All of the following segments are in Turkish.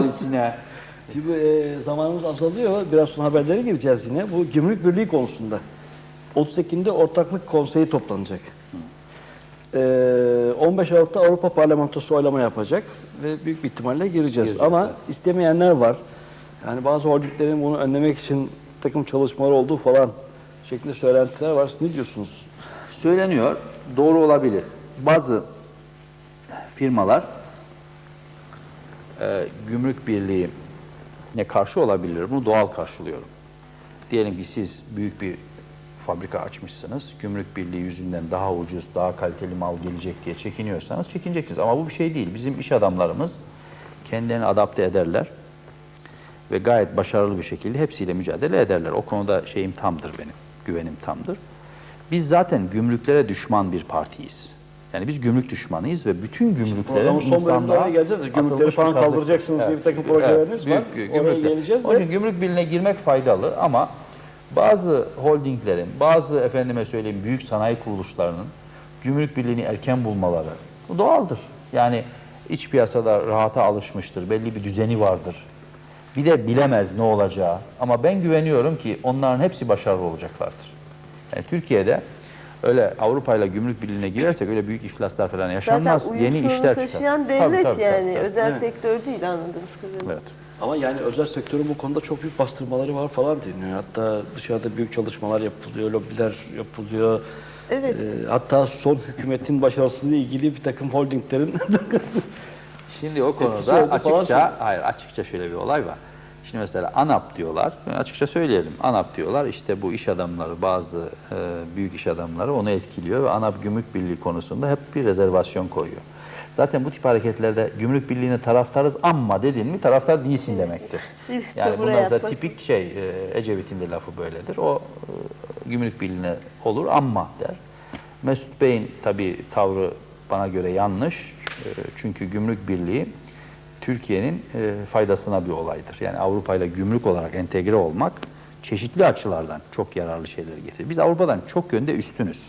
valisine. Şimdi e, zamanımız azalıyor. Biraz sonra haberlere gireceğiz yine. Bu gümrük birliği konusunda. 38'inde ortaklık konseyi toplanacak. E, 15 Aralık'ta Avrupa Parlamentosu oylama yapacak ve büyük bir ihtimalle gireceğiz. Gireceğiz, Ama evet. istemeyenler var. Yani bazı holdinglerin bunu önlemek için takım çalışmalar olduğu falan şeklinde söylentiler var. Siz ne diyorsunuz? Söyleniyor, doğru olabilir. Bazı firmalar e, gümrük birliğine karşı olabilir. Bunu doğal karşılıyorum. Diyelim ki siz büyük bir fabrika açmışsınız. Gümrük birliği yüzünden daha ucuz, daha kaliteli mal gelecek diye çekiniyorsanız çekineceksiniz. Ama bu bir şey değil. Bizim iş adamlarımız kendilerini adapte ederler ve gayet başarılı bir şekilde hepsiyle mücadele ederler. O konuda şeyim tamdır benim, güvenim tamdır. Biz zaten gümrüklere düşman bir partiyiz. Yani biz gümrük düşmanıyız ve bütün gümrüklerin Programın son bölümlerine insanlığa geleceğiz de gümrükleri atılmış falan bir kazık. kaldıracaksınız diye bir takım projeleriniz var. büyük Oraya gümrükler. geleceğiz de. Onun için gümrük birliğine girmek faydalı ama bazı holdinglerin, bazı efendime söyleyeyim büyük sanayi kuruluşlarının gümrük birliğini erken bulmaları bu doğaldır. Yani iç piyasada rahata alışmıştır, belli bir düzeni vardır. Bir de bilemez ne olacağı ama ben güveniyorum ki onların hepsi başarılı olacaklardır. Yani Türkiye'de öyle Avrupa ile gümrük birliğine girersek öyle büyük iflaslar falan yaşanmaz. Zaten Yeni işler çıkar. taşıyan Tabii, devlet tabii, yani tabii, tabii. özel Evet. sektör değil anladığımız kadarıyla. Evet. Ama yani özel sektörün bu konuda çok büyük bastırmaları var falan deniyor. Hatta dışarıda büyük çalışmalar yapılıyor, lobiler yapılıyor. Evet. Ee, hatta son hükümetin başarısıyla ilgili bir takım holdinglerin Şimdi o konuda açıkça, hayır açıkça şöyle bir olay var. Şimdi mesela ANAP diyorlar, açıkça söyleyelim. ANAP diyorlar işte bu iş adamları, bazı e, büyük iş adamları onu etkiliyor ve ANAP Gümrük Birliği konusunda hep bir rezervasyon koyuyor. Zaten bu tip hareketlerde gümrük birliğine taraftarız ama dedin mi taraftar değilsin demektir. Yani bunlar da tipik şey, e, Ecevit'in de lafı böyledir. O e, gümrük birliğine olur ama der. Mesut Bey'in tabii tavrı bana göre yanlış. E, Çünkü gümrük birliği Türkiye'nin e, faydasına bir olaydır. Yani Avrupa ile gümrük olarak entegre olmak çeşitli açılardan çok yararlı şeyleri getirir. Biz Avrupa'dan çok yönde üstünüz.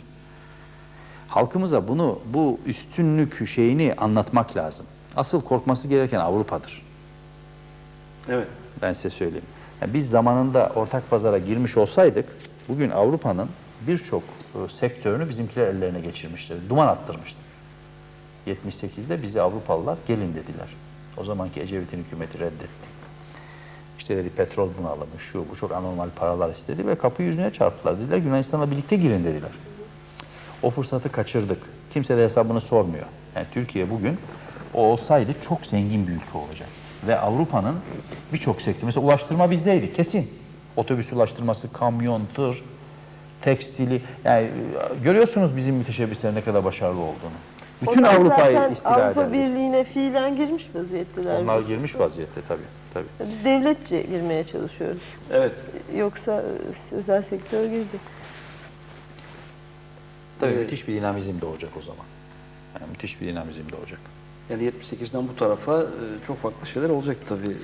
Halkımıza bunu, bu üstünlük şeyini anlatmak lazım. Asıl korkması gereken Avrupa'dır. evet. Ben size söyleyeyim. Yani biz zamanında ortak pazara girmiş olsaydık bugün Avrupa'nın birçok e, sektörünü bizimkiler ellerine geçirmiştir. Duman attırmıştı. 78'de bizi Avrupalılar gelin dediler. O zamanki Ecevit'in hükümeti reddetti. İşte dedi petrol bunalımı, şu bu çok anormal paralar istedi ve kapıyı yüzüne çarptılar. Dediler Yunanistan'la birlikte girin dediler. O fırsatı kaçırdık. Kimse de hesabını sormuyor. Yani Türkiye bugün o olsaydı çok zengin bir ülke olacak. Ve Avrupa'nın birçok sektörü, mesela ulaştırma bizdeydi kesin. Otobüs ulaştırması, kamyon, tır, tekstili. Yani e, görüyorsunuz bizim müteşebbislerin ne kadar başarılı olduğunu. Bütün Onlar Avrupa'yı zaten istila Avrupa ederdi. Birliği'ne fiilen girmiş vaziyetteler. Onlar girmiş vaziyette tabii. tabii. Devletçe girmeye çalışıyoruz. Evet. Yoksa e, özel sektör girdi. Tabii Evet. müthiş bir dinamizm doğacak o zaman. Yani müthiş bir dinamizm doğacak. Yani 78'den bu tarafa e, çok farklı şeyler olacak tabii.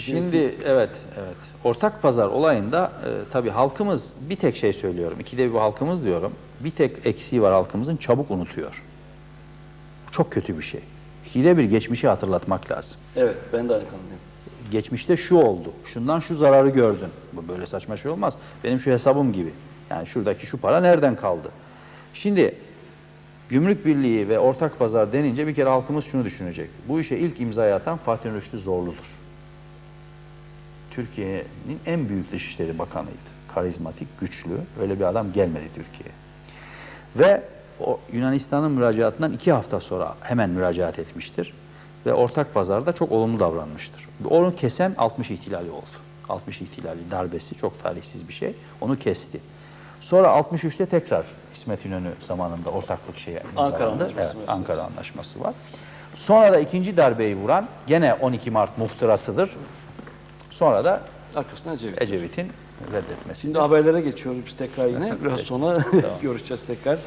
Şimdi evet, evet. Ortak pazar olayında e, tabii halkımız bir tek şey söylüyorum. İkide bir bu halkımız diyorum. Bir tek eksiği var halkımızın çabuk unutuyor. Çok kötü bir şey. İkide bir geçmişi hatırlatmak lazım. Evet, ben de aynı kanıdayım. Geçmişte şu oldu. Şundan şu zararı gördün. Bu böyle saçma şey olmaz. Benim şu hesabım gibi. Yani şuradaki şu para nereden kaldı? Şimdi Gümrük Birliği ve ortak pazar denince bir kere halkımız şunu düşünecek. Bu işe ilk imzayı atan Fatih Rüştü Zorlu'dur. Türkiye'nin en büyük Dışişleri Bakanıydı. Karizmatik, güçlü. Öyle bir adam gelmedi Türkiye'ye. Ve o Yunanistan'ın müracaatından iki hafta sonra hemen müracaat etmiştir. Ve ortak pazarda çok olumlu davranmıştır. Onu kesen 60 ihtilali oldu. 60 ihtilali darbesi çok talihsiz bir şey. Onu kesti. Sonra 63'te tekrar İsmet İnönü zamanında ortaklık şeye Ankara. Anlaşması Evet. Ankara Anlaşması var. Sonra da ikinci darbeyi vuran gene 12 Mart muhtırasıdır. Sonra da Arkasından Ecevit. Ecevit'in reddetmesi. Şimdi haberlere geçiyoruz biz tekrar yine. Biraz sonra görüşeceğiz tekrar.